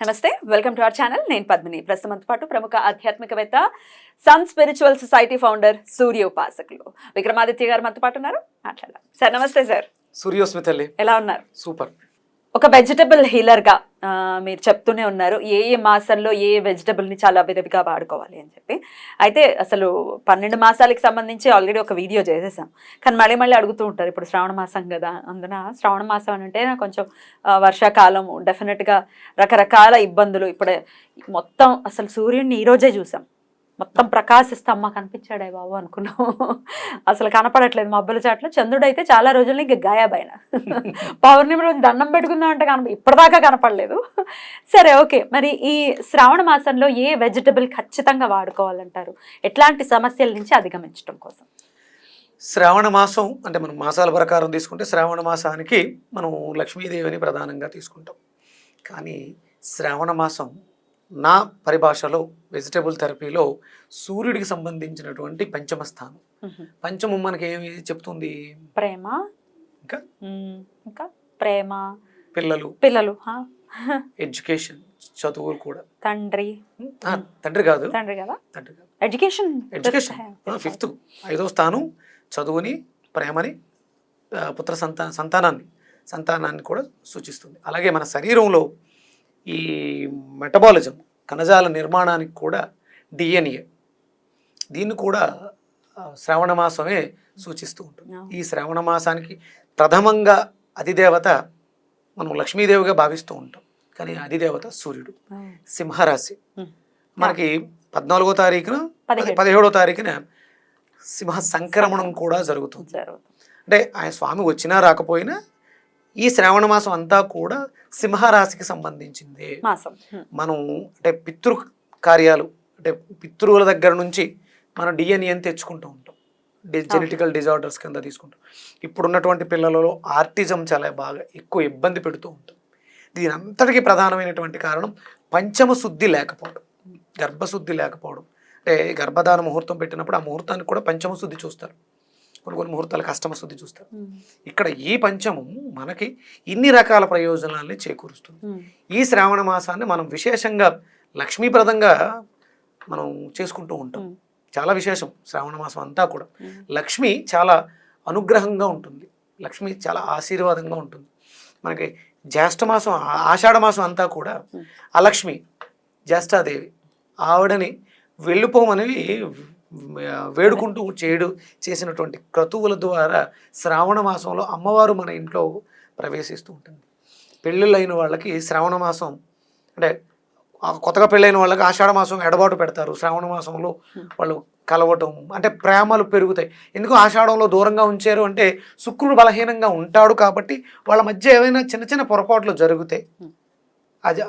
నమస్తే welcome to our channel. నేను పద్మిని. ప్రస్తుతంతో పాటు ప్రముఖ ఆధ్యాత్మికవేత్త sun spiritual society founder Surya ఉపాసకులు విక్రమాదిత్య గారు మనతో పాటు ఉన్నారు. మాట్లాడదాం. సార్ నమస్తే సార్. సూర్యోస్మి తల్లి ఎలా ఉన్నారు? సూపర్. ఒక వెజిటబుల్ హీలర్గా మీరు చెప్తూనే ఉన్నారు. ఏ ఏ మాసంలో ఏ వెజిటబుల్ని చాలా విరివిగా వాడుకోవాలి అని చెప్పి. అయితే అసలు పన్నెండు మాసాలకి సంబంధించి ఆల్రెడీ ఒక వీడియో చేసేసాం. కానీ మళ్ళీ మళ్ళీ అడుగుతూ ఉంటారు ఇప్పుడు శ్రావణ మాసం కదా. అందున శ్రావణ మాసం అని అంటే కొంచెం వర్షాకాలం డెఫినెట్గా రకరకాల ఇబ్బందులు. ఇప్పుడు మొత్తం అసలు సూర్యుడిని ఈరోజే చూసాం. మొత్తం ప్రకాశిస్తే అమ్మ కనిపించాడే బాబు అనుకున్నాం. అసలు కనపడట్లేదు. మబ్బుల చాట్లో చంద్రుడు అయితే చాలా రోజులు ఇంకా గాయాబైన పౌర్ణమి రోజు దండం పెట్టుకుందాం అంటే కనప ఇప్పటిదాకా కనపడలేదు. సరే ఓకే. మరి ఈ శ్రావణ మాసంలో ఏ వెజిటబుల్ ఖచ్చితంగా వాడుకోవాలంటారు? ఎట్లాంటి సమస్యల నుంచి అధిగమించడం కోసం? శ్రావణ మాసం అంటే మనం మాసాల ప్రకారం తీసుకుంటే శ్రావణ మాసానికి మనం లక్ష్మీదేవిని ప్రధానంగా తీసుకుంటాం. కానీ శ్రావణ మాసం నా పరిభాషలో వెజిటబుల్ థెరపీలో సూర్యుడికి సంబంధించినటువంటి పంచమ స్థానం పంచమం మనకి ఏమి చెప్తుంది? ప్రేమ. ఇంకా? ఇంకా? ప్రేమ. పిల్లలు. పిల్లలు? ఎడ్యుకేషన్ చదువులు కూడా. తండ్రి. తండ్రి కాదు. తండ్రి కదా? తండ్రి కాదు. ఎడ్యుకేషన్. ఎడ్యుకేషన్. ఫిఫ్త్ ఐదో స్థానం చదువుని ప్రేమని పుత్ర సంతా సంతానాన్ని. సంతానాన్ని కూడా సూచిస్తుంది. అలాగే మన శరీరంలో ఈ మెటబాలిజం కణజాల నిర్మాణానికి కూడా డిఎన్ఏ దీన్ని కూడా శ్రావణ మాసమే సూచిస్తూ ఉంటుంది. ఈ శ్రావణ మాసానికి ప్రథమంగా అధిదేవత మనం లక్ష్మీదేవిగా భావిస్తూ ఉంటాం. కానీ అధిదేవత సూర్యుడు సింహరాశి. మనకి పద్నాలుగో తారీఖున పదిహేడు. తారీఖున సింహ సంక్రమణం కూడా జరుగుతుంది. జరుగుతుంది. అంటే ఆయన స్వామి వచ్చినా రాకపోయినా ఈ శ్రావణ మాసం అంతా కూడా సింహరాశికి సంబంధించింది. మాసం. మనం అంటే పితృ కార్యాలు అంటే పితృవుల దగ్గర నుంచి మనం డిఎన్ఏని తెచ్చుకుంటూ ఉంటాం. జెనెటికల్ డిజార్డర్స్ కింద తీసుకుంటాం. ఇప్పుడున్నటువంటి పిల్లలలో ఆర్టిజం చాలా బాగా ఎక్కువ ఇబ్బంది పెడుతూ ఉంటాం. దీని అంతటికీ ప్రధానమైనటువంటి కారణం పంచమ శుద్ధి లేకపోవడం. గర్భశుద్ధి లేకపోవడం. అంటే గర్భధాన ముహూర్తం పెట్టినప్పుడు ఆ ముహూర్తానికి కూడా పంచమ శుద్ధి చూస్తారు. కొన్ని కొన్ని ముహూర్తాలకు అష్టమ శుద్ధి చూస్తారు. ఇక్కడ ఈ పంచమం మనకి ఇన్ని రకాల ప్రయోజనాల్ని చేకూరుస్తుంది. ఈ శ్రావణ మాసాన్ని మనం విశేషంగా లక్ష్మీప్రదంగా మనం చేసుకుంటూ ఉంటాం. చాలా విశేషం శ్రావణ మాసం అంతా కూడా. లక్ష్మి చాలా అనుగ్రహంగా ఉంటుంది. లక్ష్మి చాలా ఆశీర్వాదంగా ఉంటుంది. మనకి జ్యేష్ఠ మాసం ఆ- ఆషాఢ మాసం అంతా కూడా Hmm. అలక్ష్మి జ్యేష్ఠాదేవి ఆవిడని వెళ్ళిపోమని వేడుకుంటూ చేయడు చేసినటువంటి క్రతువుల ద్వారా శ్రావణ మాసంలో అమ్మవారు మన ఇంట్లో ప్రవేశిస్తూ ఉంటుంది. పెళ్ళిళ్ళైన వాళ్ళకి శ్రావణ మాసం అంటే కొత్తగా పెళ్ళైన వాళ్ళకి ఆషాఢ మాసం ఎడబాటు పెడతారు. శ్రావణ మాసంలో వాళ్ళు కలవటం అంటే ప్రేమలు పెరుగుతాయి. ఎందుకు ఆషాఢంలో దూరంగా ఉంచారు అంటే శుక్రుడు బలహీనంగా ఉంటాడు కాబట్టి వాళ్ళ మధ్య ఏమైనా చిన్న చిన్న పొరపాట్లు జరుగుతాయి.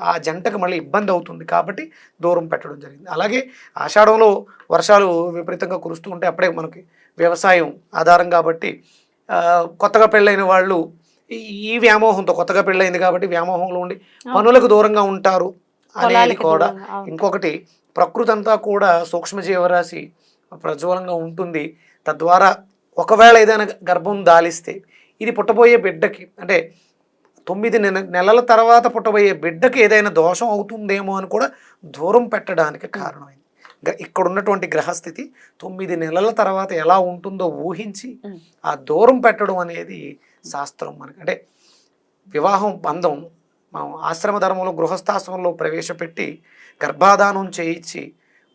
ఆ జంటకు మళ్ళీ ఇబ్బంది అవుతుంది కాబట్టి దూరం పెట్టడం జరిగింది. అలాగే ఆషాఢంలో వర్షాలు విపరీతంగా కురుస్తూ ఉంటే అప్పుడే మనకి వ్యవసాయం ఆధారం కాబట్టి కొత్తగా పెళ్ళైన వాళ్ళు ఈ- వ్యామోహంతో కొత్తగా పెళ్ళైంది కాబట్టి వ్యామోహంలో ఉండి పనులకు దూరంగా ఉంటారు అనేది కూడా. ఇంకొకటి ప్రకృతి అంతా కూడా సూక్ష్మజీవరాశి ప్రజ్వలంగా ఉంటుంది. తద్వారా ఒకవేళ ఏదైనా గర్భం దాలిస్తే ఇది పుట్టబోయే బిడ్డకి అంటే తొమ్మిది నెల నెలల తర్వాత పుట్టబోయే బిడ్డకి ఏదైనా దోషం అవుతుందేమో అని కూడా దూరం పెట్టడానికి కారణమైంది. ఇక్కడ ఉన్నటువంటి గ్రహస్థితి తొమ్మిది నెలల తర్వాత ఎలా ఉంటుందో ఊహించి. ఆ దూరం పెట్టడం అనేది శాస్త్రం మనకి. అంటే వివాహం బంధం మనం ఆశ్రమ ధర్మంలో గృహస్థాశ్రమంలో ప్రవేశపెట్టి గర్భాధానం చేయించి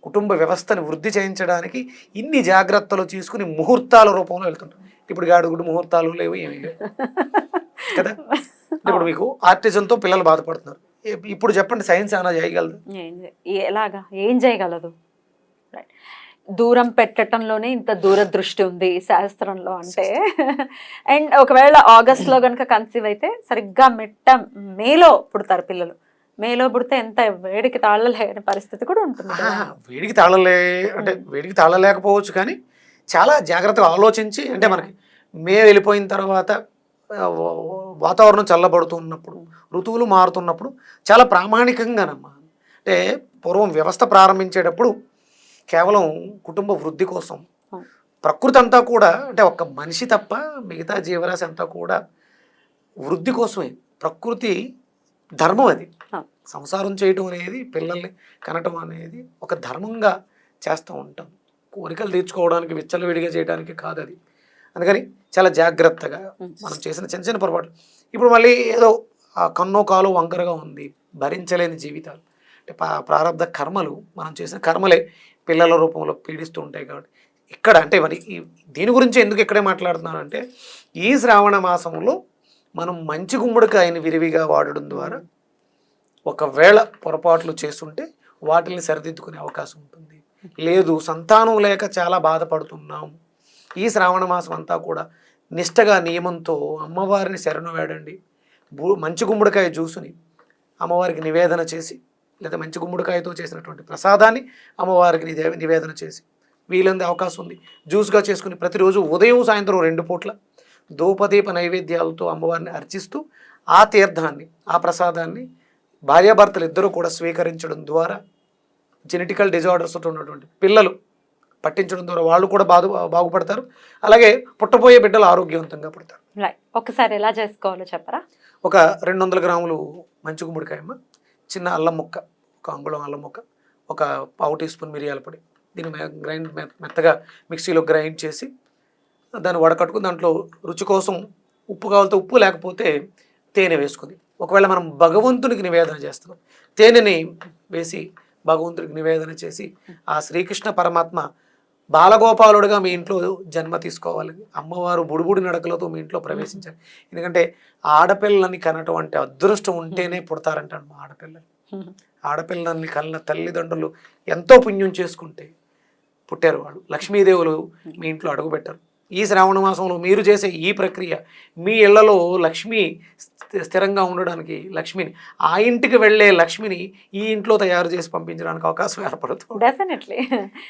కుటుంబ వ్యవస్థని వృద్ధి చేయించడానికి ఇన్ని జాగ్రత్తలు తీసుకుని ముహూర్తాల రూపంలో వెళ్తుంటాం. ఇప్పుడు గాడుగుడు ముహూర్తాలు లేవు ఏమీ లేవు. కదా? ఇప్పుడు మీకు ఆర్టిజంతో పిల్లలు బాధపడుతున్నారు. ఇప్- ఇప్పుడు చెప్పండి సైన్స్ ఏమైనా చేయగలదు? ఎలాగా? ఏం చేయగలదు. దూరం పెట్టడంలోనే ఇంత దూరదృష్టి ఉంది శాస్త్రంలో అంటే. అండ్ ఒకవేళ ఆగస్ట్లో కనుక కన్సీవ్ అయితే సరిగ్గా మిట్ట మేలో పుడతారు పిల్లలు. మేలో పుడితే ఎంత వేడికి తాళలేని పరిస్థితి కూడా ఉంటుంది వేడికి తాళలే అంటే వేడికి తాళలేకపోవచ్చు కానీ చాలా జాగ్రత్తగా ఆలోచించి అంటే మనకి మే వెళ్ళిపోయిన తర్వాత వాతావరణం చల్లబడుతున్నప్పుడు ఋతువులు మారుతున్నప్పుడు చాలా ప్రామాణికంగానమ్మా. అంటే పూర్వం వ్యవస్థ ప్రారంభించేటప్పుడు కేవలం కుటుంబ వృద్ధి కోసం. ప్రకృతి అంతా కూడా అంటే ఒక్క మనిషి తప్ప మిగతా జీవరాశి అంతా కూడా వృద్ధి కోసమే. ప్రకృతి ధర్మం అది. సంసారం చేయటం అనేది పిల్లల్ని కనటం అనేది ఒక ధర్మంగా చేస్తూ ఉంటాం. కోరికలు తీర్చుకోవడానికి విచ్చలవిడిగా చేయడానికి కాదు అది. అందుకని చాలా జాగ్రత్తగా మనం చేసిన చిన్న చిన్న పొరపాట్లు. ఇప్పుడు మళ్ళీ ఏదో ఆ కన్నో కాలో వంకరగా ఉంది భరించలేని జీవితాలు. అంటే పా- ప్రారంధ కర్మలు మనం చేసిన కర్మలే పిల్లల రూపంలో పీడిస్తూ ఉంటాయి కాబట్టి. ఇక్కడ అంటే మరి దీని గురించి ఎందుకు ఇక్కడే మాట్లాడుతున్నాను అంటే ఈ శ్రావణ మాసంలో మనం మంచి గుమ్మడికాయని విరివిగా వాడడం ద్వారా ఒకవేళ పొరపాట్లు చేస్తుంటే వాటిని సరిదిద్దుకునే అవకాశం ఉంటుంది. లేదు సంతానం లేక చాలా బాధపడుతున్నాం. ఈ శ్రావణ మాసం అంతా కూడా నిష్టగా నియమంతో అమ్మవారిని శరణు వేడండి. బూ- మంచి గుమ్మడికాయ జ్యూసుని అమ్మవారికి నివేదన చేసి లేదా మంచి గుమ్మడికాయతో చేసినటువంటి ప్రసాదాన్ని అమ్మవారికి నివేదన చేసి వీలంది అవకాశం ఉంది. జ్యూస్గా చేసుకుని ప్రతిరోజు ఉదయం సాయంత్రం రెండు పూట్ల ధూపదీప నైవేద్యాలతో అమ్మవారిని అర్చిస్తూ ఆ తీర్థాన్ని ఆ ప్రసాదాన్ని భార్యాభర్తలు ఇద్దరూ కూడా స్వీకరించడం ద్వారా జెనెటికల్ డిజార్డర్స్తో ఉన్నటువంటి పిల్లలు పట్టించడం ద్వారా వాళ్ళు కూడా బాగు బాగుపడతారు. అలాగే పుట్టబోయే బిడ్డలు ఆరోగ్యవంతంగా పుడతారు. రైట్ ఒకసారి ఎలా చేసుకోవాలో చెప్పరా? ఒక రెండు వందల గ్రాములు మంచి గుమ్మడికాయమ్మ చిన్న అల్లం ముక్క ఒక అంగుళం అల్లం ముక్క ఒక పావు టీ స్పూన్ మిరియాల పొడి. దీన్ని గ్రైండ్ మెత్తగా మిక్సీలో గ్రైండ్ చేసి దాన్ని వడకట్టుకుని దాంట్లో రుచి కోసం ఉప్పు కావాలితే ఉప్పు లేకపోతే తేనె వేసుకుంది. ఒకవేళ మనం భగవంతునికి నివేదన చేస్తున్నాం తేనెని వేసి భగవంతుడికి నివేదన చేసి ఆ శ్రీకృష్ణ పరమాత్మ బాలగోపాలుడుగా మీ ఇంట్లో జన్మ తీసుకోవాలి. అమ్మవారు బుడుబుడి నడకలతో మీ ఇంట్లో ప్రవేశించాలి ఎందుకంటే ఆడపిల్లని కనటం అంటే అదృష్టం ఉంటేనే పుడతారంటాడు మా ఆడపిల్లలు. ఆడపిల్లల్ని కన్న తల్లిదండ్రులు ఎంతో పుణ్యం చేసుకుంటే పుట్టారు వాళ్ళు. లక్ష్మీదేవులు మీ ఇంట్లో అడుగుపెట్టారు. ఈ శ్రావణ మాసంలో మీరు చేసే ఈ ప్రక్రియ మీ ఇళ్ళలో లక్ష్మి స్థి- స్థిరంగా ఉండడానికి లక్ష్మిని ఆ ఇంటికి వెళ్ళే లక్ష్మిని ఈ ఇంట్లో తయారు చేసి పంపించడానికి అవకాశం ఏర్పడుతుంది. డెఫినెట్లీ.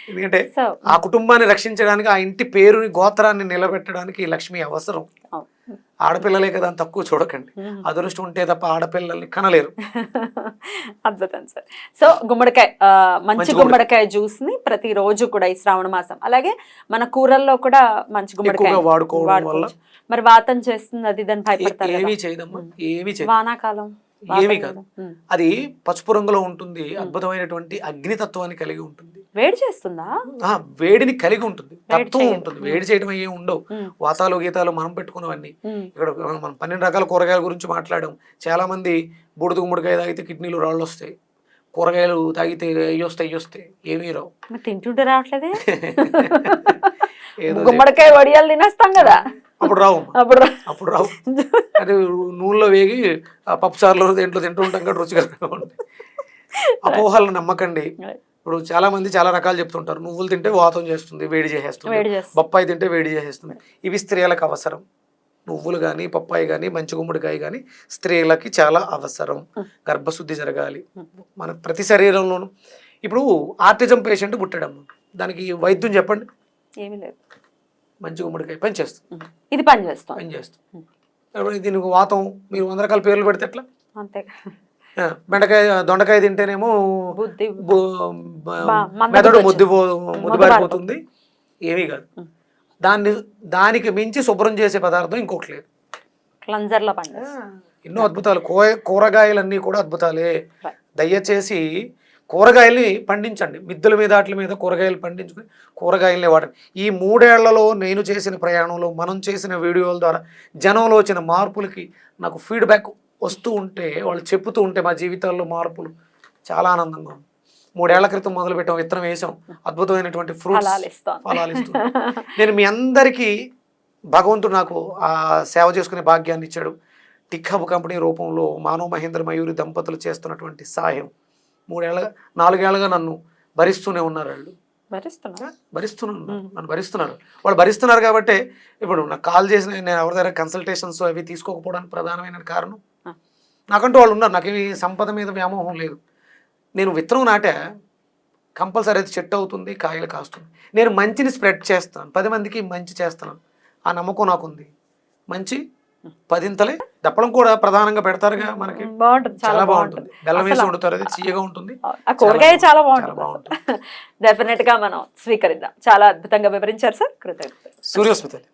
ఎందుకంటే ఆ కుటుంబాన్ని రక్షించడానికి ఆ ఇంటి పేరుని గోత్రాన్ని నిలబెట్టడానికి లక్ష్మి అవసరం. ఆడపిల్లలే కదా అని తక్కువ చూడకండి. అదృష్టం ఉంటే తప్ప ఆడపిల్లల్ని కనలేరు. అద్భుతం సార్. సో గుమ్మడికాయ మంచి గుమ్మడికాయ జ్యూస్ని ప్రతి రోజు కూడా ఈ శ్రావణ మాసం అలాగే మన కూరల్లో కూడా మంచి గుమ్మడికాయ వాడుకోవడం వల్ల. మరి వాతం చేస్తుంది అది దాన్ని భయపడతారు. ఏమీ చేయదమ్మా ఏమీ చేయదు. వానాకాలం ఏమీ కాదు. అది పసుపు రంగులో ఉంటుంది అద్భుతమైనటువంటి అగ్నితత్వాన్ని కలిగి ఉంటుంది. వేడి చేస్తుందా? వేడిని కలిగి ఉంటుంది. వేడి తత్వం. ఉంటుంది. వేడి చేయడం ఏం ఉండవు. వాతాలు గీతాలు మనం పెట్టుకున్నవన్నీ. ఇక్కడ మనం పన్నెండు రకాల కూరగాయల గురించి మాట్లాడాం. చాలా మంది బూడిద గుమ్మడికాయ తాగితే కిడ్నీలు రాళ్ళు వస్తాయి కూరగాయలు తాగితే అయ్యి వస్తాయి అయ్యి వస్తాయి. ఏమీ రావు. తింటుంటే రావట్లేదే? గుమ్మడికాయ వడియాలు తినేస్తాం కదా? అప్పుడు రావు. అప్పుడు రా- అప్పుడు రావు. అది నూనెలో వేగి పప్పు సార్లు దేంట్లో తింటూ ఉంటాం కాబట్టి రుచికరంగా ఉంటుంది అపోహలను నమ్మకండి. ఇప్పుడు చాలా మంది చాలా రకాలు చెప్తుంటారు. నువ్వులు తింటే వాతం చేస్తుంది వేడి చేసేస్తుంది. బొప్పాయి తింటే వేడి చేసేస్తుంది. ఇవి స్త్రీలకు అవసరం. నువ్వులు కానీ పప్పాయి కానీ మంచి గుమ్మడికాయ కానీ స్త్రీలకి చాలా అవసరం. గర్భశుద్ధి జరగాలి. మన ప్రతి శరీరంలోనూ. ఇప్పుడు ఆర్టిజం పేషెంట్ పుట్టాడమ్మ దానికి వైద్యం చెప్పండి. ఏమీ లేదు. మంచి గుమ్మడికాయ పని చేస్తుంది. ఉమ్. ఇది పని చేస్తాం పని చేస్తుంది. ఇప్పుడు దీనికి వాతం మీరు వంద రకాల పేర్లు పెడితే ఎట్లా? అంతే. బెండకాయ దొండకాయ తింటేనేమో మెదడు ముద్దు. ముద్దుబారిపోతుంది ఏమీ కాదు. దాన్ని దానికి మించి శుభ్రం చేసే పదార్థం ఇంకొకటి లేదు. ఎన్నో అద్భుతాలు. కూరగాయలన్నీ కూడా అద్భుతాలే. దయచేసి కూరగాయల్ని పండించండి. మిద్దెల మీద వాటి మీద కూరగాయలు పండించుకొని కూరగాయల్ని వాడండి. ఈ మూడేళ్ళలో నేను చేసిన ప్రయాణంలో మనం చేసిన వీడియోల ద్వారా జనంలో వచ్చిన మార్పులకి నాకు ఫీడ్బ్యాక్ వస్తూ ఉంటే వాళ్ళు చెప్పుతూ ఉంటే మా జీవితాల్లో మార్పులు చాలా ఆనందంగా ఉంది. మూడేళ్ళ క్రితం మొదలు పెట్టాం విత్తనం వేసాం. అద్భుతమైనటువంటి ఫ్రూట్స్ ఫలాలు ఇస్తుంది. నేను మీ అందరికీ భగవంతుడు నాకు ఆ సేవ చేసుకునే భాగ్యాన్ని ఇచ్చాడు. టిక్ హబ్ కంపెనీ రూపంలో మానవ మహేంద్ర మయూరి దంపతులు చేస్తున్నటువంటి సాయం మూడేళ్ళ నాలుగేళ్ళుగా నన్ను భరిస్తూనే ఉన్నారు వాళ్ళు. భరిస్తున్నా భరిస్తున్నాను నన్ను భరిస్తున్నారు. వాళ్ళు భరిస్తున్నారు కాబట్టి ఇప్పుడు నాకు కాల్ చేసిన నేను ఎవరి దగ్గర కన్సల్టేషన్స్ అవి తీసుకోకపోవడానికి ప్రధానమైన కారణం. నాకంటూ వాళ్ళు ఉన్నారు. నాకేమి సంపద మీద వ్యామోహం లేదు. నేను విత్తనం నాటే కంపల్సరీ అది చెట్టు అవుతుంది కాయలు కాస్తుంది. నేను మంచిని స్ప్రెడ్ చేస్తాను. పది మందికి మంచి చేస్తాను. ఆ నమ్మకం నాకుంది. మంచి పదింతలే. దప్పడం కూడా ప్రధానంగా పెడతారుగా మనకి. బాగుంటుంది. చాలా బాగుంటుంది. బెల్లం వేసి వండుతారు. అది తీయగా ఉంటుంది. ఆ కూరగాయ చాలా బాగుంటుంది. డెఫినెట్గా మనం స్వీకరిద్దాం. చాలా అద్భుతంగా వివరించారు సార్. కృతజ్ఞతలు. సూర్యోస్మితలు